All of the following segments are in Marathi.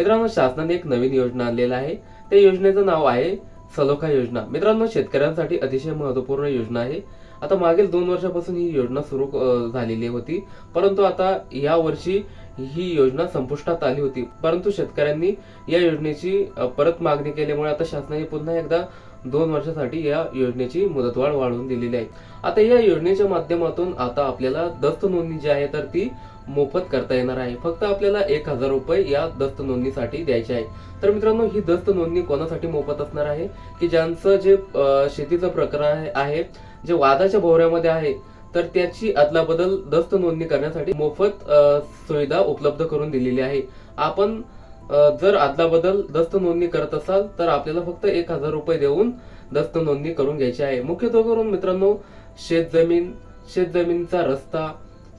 मित्रांनो शासनाने एक नवीन योजना आणलेला आहे. त्या योजनेचं नाव आहे सलोखा योजना. मित्रांनो शेतकऱ्यांसाठी अतिशय महत्त्वपूर्ण योजना आहे. आता मागील दोन वर्षापासून ही योजना सुरू झालेली होती. परंतु आता या वर्षी ही योजना संपुष्टात आली होती. परंतु शेतकऱ्यांनी या योजनेची परत मागणी केल्यामुळे आता शासनाने पुन्हा एकदा दोन वर्षासाठी या योजनेची मुदतवाढ वाढवून दिलेली आहे. आता या योजनेच्या माध्यमातून आता आपल्याला दस्त नोंदणी जी आहे तर ती मोफत करता येणार आहे. फक्त आपल्याला एक हजार रुपये या दस्त नोंदणीसाठी द्यायचे आहे. तर मित्रांनो ही दस्त नोंदणी कोणासाठी मोफत असणार आहे? की ज्यांचं जे शेतीचं प्रकरण आहे- आहे जे वादाच्या भोवऱ्यामध्ये आहे तर त्याची अदलाबदल दस्त नोंदणी करण्यासाठी मोफत सुविधा उपलब्ध करून दिलेली आहे. आपण जर अदलाबदल दस्त नोंदणी करत असाल तर आपल्याला फक्त एक हजार रुपये देऊन दस्त नोंदणी करून घ्यायची आहे. मुख्यत्वे करून मित्रांनो शेतजमीन शेतजमीनचा रस्ता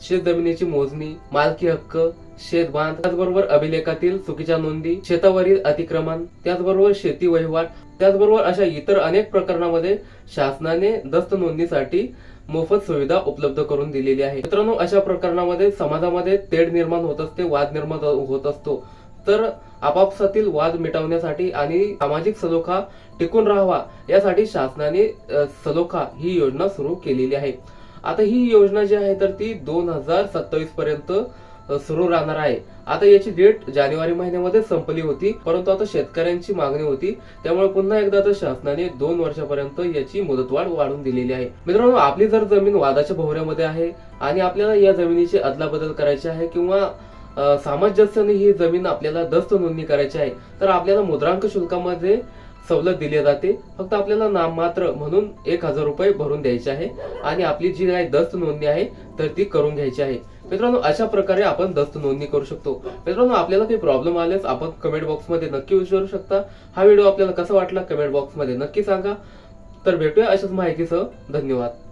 शेत जमिनीची मोजणी मालकी हक्क शेत बांध त्याचबरोबर अभिलेखातील चुकीच्या नोंदी शेतावरील अतिक्रमण त्याचबरोबर शेती वहिवाट त्याचबरोबर अशा इतर अनेक प्रकरणामध्ये शासनाने दस्त नोंदणीसाठी मोफत सुविधा उपलब्ध करून दिलेली आहे. मित्रांनो अशा प्रकरणामध्ये समाजामध्ये तेढ निर्माण होत असते वाद निर्माण होत असतो. तर आपापसातील वाद मिटवण्यासाठी आणि सामाजिक सलोखा टिकून राहावा यासाठी शासनाने सलोखा ही योजना सुरू केलेली आहे. आता ही योजना जी आहे तर ती दोन हजार सत्तावीस पर्यंत सुरू राहणार आहे. आता याची डेट जानेवारी महिन्यामध्ये संपली होती परंतु आता शेतकऱ्यांची मागणी होती. त्यामुळे पुन्हा एकदा आता शासनाने दोन वर्षापर्यंत याची मुदतवाढ वाढवून दिलेली आहे. मित्रांनो आपली जर जमीन वादाच्या भोवऱ्यामध्ये आहे आणि आपल्याला या जमिनीची अदलाबदल करायची आहे किंवा सामंजस्याने ही जमीन आपल्याला दस्त नोंदणी करायची आहे तर आपल्याला मुद्रांक शुल्कामध्ये सवलत दिली जाते. फक्त आपल्याला नाममात्र म्हणून एक हजार रुपये भरून द्यायचे आहे. आणि आपली जी काही दस्त नोंदणी आहे तर ती करून घ्यायची आहे. मित्रांनो अशा प्रकारे आपण दस्त नोंदणी करू शकतो. मित्रांनो आपल्याला काही प्रॉब्लेम आल्यास आपण कमेंट बॉक्समध्ये नक्की विचारू शकता. हा व्हिडिओ आपल्याला कसा वाटला कमेंट बॉक्समध्ये नक्की सांगा. तर भेटूया अशाच माहितीसह. धन्यवाद.